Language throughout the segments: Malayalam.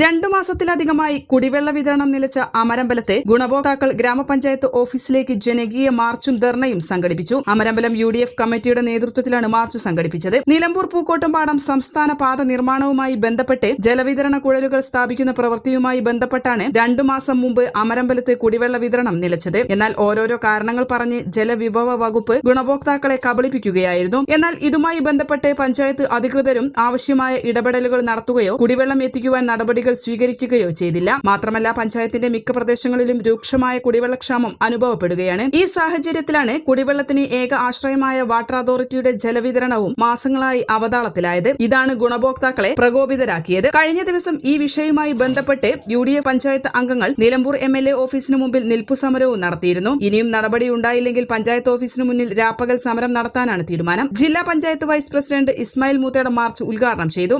രണ്ടു മാസത്തിലധികമായി കുടിവെള്ള വിതരണം നിലച്ച അമരമ്പലത്തെ ഗുണഭോക്താക്കൾ ഗ്രാമപഞ്ചായത്ത് ഓഫീസിലേക്ക് ജനകീയ മാർച്ചും ധർണയും സംഘടിപ്പിച്ചു. അമരമ്പലം യു ഡി എഫ് കമ്മിറ്റിയുടെ നേതൃത്വത്തിലാണ് മാർച്ച് സംഘടിപ്പിച്ചത്. നിലമ്പൂർ പൂക്കോട്ടുംപാടം സംസ്ഥാന പാത നിർമ്മാണവുമായി ബന്ധപ്പെട്ട് ജലവിതരണ കുഴലുകൾ സ്ഥാപിക്കുന്ന പ്രവൃത്തിയുമായി ബന്ധപ്പെട്ടാണ് രണ്ടു മാസം മുമ്പ് അമരമ്പലത്ത് കുടിവെള്ള വിതരണം നിലച്ചത്. എന്നാൽ ഓരോരോ കാരണങ്ങൾ പറഞ്ഞ് ജലവിഭവ വകുപ്പ് ഗുണഭോക്താക്കളെ കബളിപ്പിക്കുകയായിരുന്നു. എന്നാൽ ഇതുമായി ബന്ധപ്പെട്ട് പഞ്ചായത്ത് അധികൃതരും ആവശ്യമായ ഇടപെടലുകൾ നടത്തുകയോ കുടിവെള്ളം എത്തിക്കുവാൻ നടപടികൾ സ്വീകരിക്കുകയോ ചെയ്തില്ല. മാത്രമല്ല പഞ്ചായത്തിന്റെ മിക്ക പ്രദേശങ്ങളിലും രൂക്ഷമായ കുടിവെള്ളക്ഷാമം അനുഭവപ്പെടുകയാണ്. ഈ സാഹചര്യത്തിലാണ് കുടിവെള്ളത്തിന് ഏക ആശ്രയമായ വാട്ടർ അതോറിറ്റിയുടെ ജലവിതരണവും മാസങ്ങളായി അവതാളത്തിലായത്. ഇതാണ് ഗുണഭോക്താക്കളെ പ്രകോപിതരാക്കിയത്. കഴിഞ്ഞ ദിവസം ഈ വിഷയവുമായി ബന്ധപ്പെട്ട് യു ഡി എഫ് പഞ്ചായത്ത് അംഗങ്ങൾ നിലമ്പൂർ എം എൽ എ ഓഫീസിന് മുമ്പിൽ നിൽപ്പു സമരവും നടത്തിയിരുന്നു. ഇനിയും നടപടി ഉണ്ടായില്ലെങ്കിൽ പഞ്ചായത്ത് ഓഫീസിനു മുന്നിൽ രാപ്പകൽ സമരം നടത്താനാണ് തീരുമാനം. ജില്ലാ പഞ്ചായത്ത് വൈസ് പ്രസിഡന്റ് ഇസ്മായിൽ മൂത്തയുടെ മാർച്ച് ഉദ്ഘാടനം ചെയ്തു.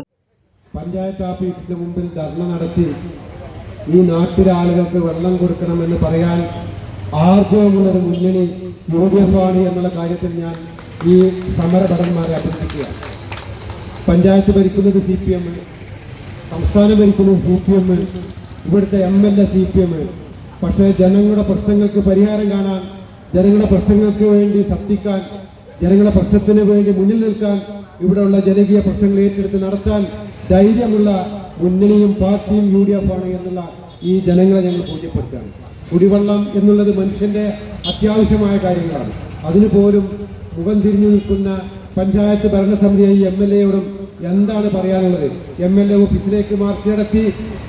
പഞ്ചായത്ത് ഓഫീസിന് മുമ്പിൽ ധർണ നടത്തി ഈ നാട്ടിലെ ആളുകൾക്ക് വെള്ളം കൊടുക്കണമെന്ന് പറയാൻ ആർജവമുള്ളൊരു മുന്നണി യു ഡി എഫ് ആണ് എന്നുള്ള കാര്യത്തിൽ ഞാൻ ഈ സമരഭടന്മാരെ അഭ്യർത്ഥിക്കുകയാണ്. പഞ്ചായത്ത് ഭരിക്കുന്നത് സി പി എം സംസ്ഥാനം ഭരിക്കുന്നത് സി പി എം ഇവിടുത്തെ M L A C P M. പക്ഷേ ജനങ്ങളുടെ പ്രശ്നങ്ങൾക്ക് പരിഹാരം കാണാൻ ജനങ്ങളുടെ പ്രശ്നങ്ങൾക്ക് വേണ്ടി ശബ്ദിക്കാൻ ജനങ്ങളുടെ പ്രശ്നത്തിന് വേണ്ടി മുന്നിൽ നിൽക്കാൻ ഇവിടെയുള്ള ജനകീയ പ്രശ്നങ്ങൾ ഏറ്റെടുത്ത് നടത്താൻ ധൈര്യമുള്ള മുന്നണിയും പാർട്ടിയും യു ഡി എഫ് ആണ് എന്നുള്ള ഈ ജനങ്ങളെ ഞങ്ങൾ ബോധ്യപ്പെടുത്തുകയാണ്. കുടിവെള്ളം എന്നുള്ളത് മനുഷ്യന്റെ അത്യാവശ്യമായ കാര്യങ്ങളാണ്. അതിന് പോലും മുഖം തിരിഞ്ഞു നിൽക്കുന്ന പഞ്ചായത്ത് ഭരണസമിതിയെ എം എൽ എയോടും എന്താണ് പറയാനുള്ളത്? എം എൽ എ ഓഫീസിലേക്ക് മാർച്ച് നടത്തി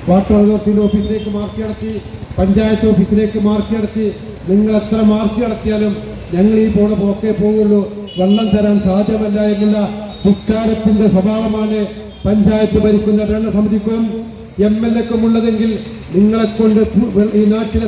വാട്ടർ അതോറിറ്റിയുടെ ഓഫീസിലേക്ക് മാർച്ച് നടത്തി പഞ്ചായത്ത് ഓഫീസിലേക്ക് മാർച്ച് നടത്തി നിങ്ങൾ എത്ര മാർച്ച് നടത്തിയാലും ഞങ്ങൾ ഈ പോണ പോക്കേ പോകുള്ളൂ വെള്ളം തരാൻ സാധ്യമല്ല എന്നുള്ള സ്വഭാവമാണ് പഞ്ചായത്ത് ഭരിക്കുന്ന ഭരണസമിതിക്കും എം എൽ എക്കും ഉള്ളതെങ്കിൽ നിങ്ങളെക്കൊണ്ട് ഈ നാട്ടിലെ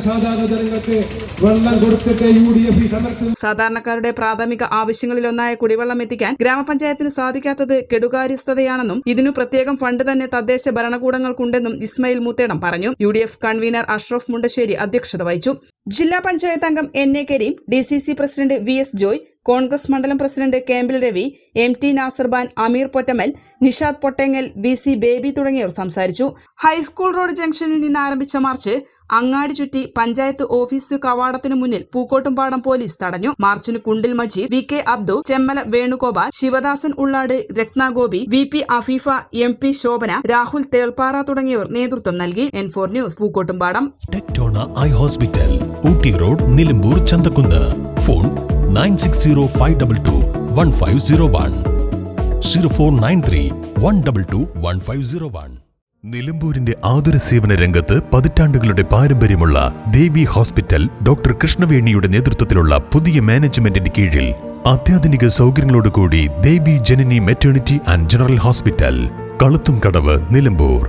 വെള്ളം സാധാരണക്കാരുടെ പ്രാഥമിക ആവശ്യങ്ങളിലൊന്നായ കുടിവെള്ളം എത്തിക്കാൻ ഗ്രാമപഞ്ചായത്തിന് സാധിക്കാത്തത് കെടുകാര്യസ്ഥതയാണെന്നും ഇതിനു പ്രത്യേകം ഫണ്ട് തന്നെ തദ്ദേശ ഭരണകൂടങ്ങൾക്കുണ്ടെന്നും ഇസ്മയിൽ മുത്തേടം പറഞ്ഞു. യു കൺവീനർ അഷ്റഫ് മുണ്ടശ്ശേരി അധ്യക്ഷത വഹിച്ചു. ജില്ലാ പഞ്ചായത്ത് അംഗം N A Kareem D C C president V S Joy Congress മണ്ഡലം president Kembil Ravi M T Nasarban Ameer Pottamal Nishad Pottengal V C Baby തുടങ്ങിയവർ സംസാരിച്ചു. ഹൈസ്കൂൾ റോഡ് ജംഗ്ഷനിൽ നിന്ന് ആരംഭിച്ച മാർച്ച് അങ്ങാടി ചുറ്റി പഞ്ചായത്ത് ഓഫീസ് കവാടത്തിനു മുന്നിൽ പൂക്കോട്ടുംപാടം പോലീസ് തടഞ്ഞു. മാർച്ചിന് Kundil Majeed V K Abdu Chemmala Venugopal Sivadasan Ullad Rathnagopi V P Afeefa M P Shobhana Rahul Thelpara തുടങ്ങിയവർ നേതൃത്വം നൽകി. N four news Pookkottumpadam. Tectona eye hospital Ooty road Nilambur Chanthakkunnu. Phone nine six zero five double two one five zero one. Zero four nine three one double two one five zero one. നിലമ്പൂരിന്റെ ആതുര സേവന രംഗത്ത് പതിറ്റാണ്ടുകളുടെ പാരമ്പര്യമുള്ള ദേവി ഹോസ്പിറ്റൽ ഡോക്ടർ കൃഷ്ണവേണിയുടെ നേതൃത്വത്തിലുള്ള പുതിയ മാനേജ്മെന്റിന്റെ കീഴിൽ അത്യാധുനിക സൗകര്യങ്ങളോടുകൂടി Devi Janani maternity and general hospital Kaluthumkadavu Nilambur.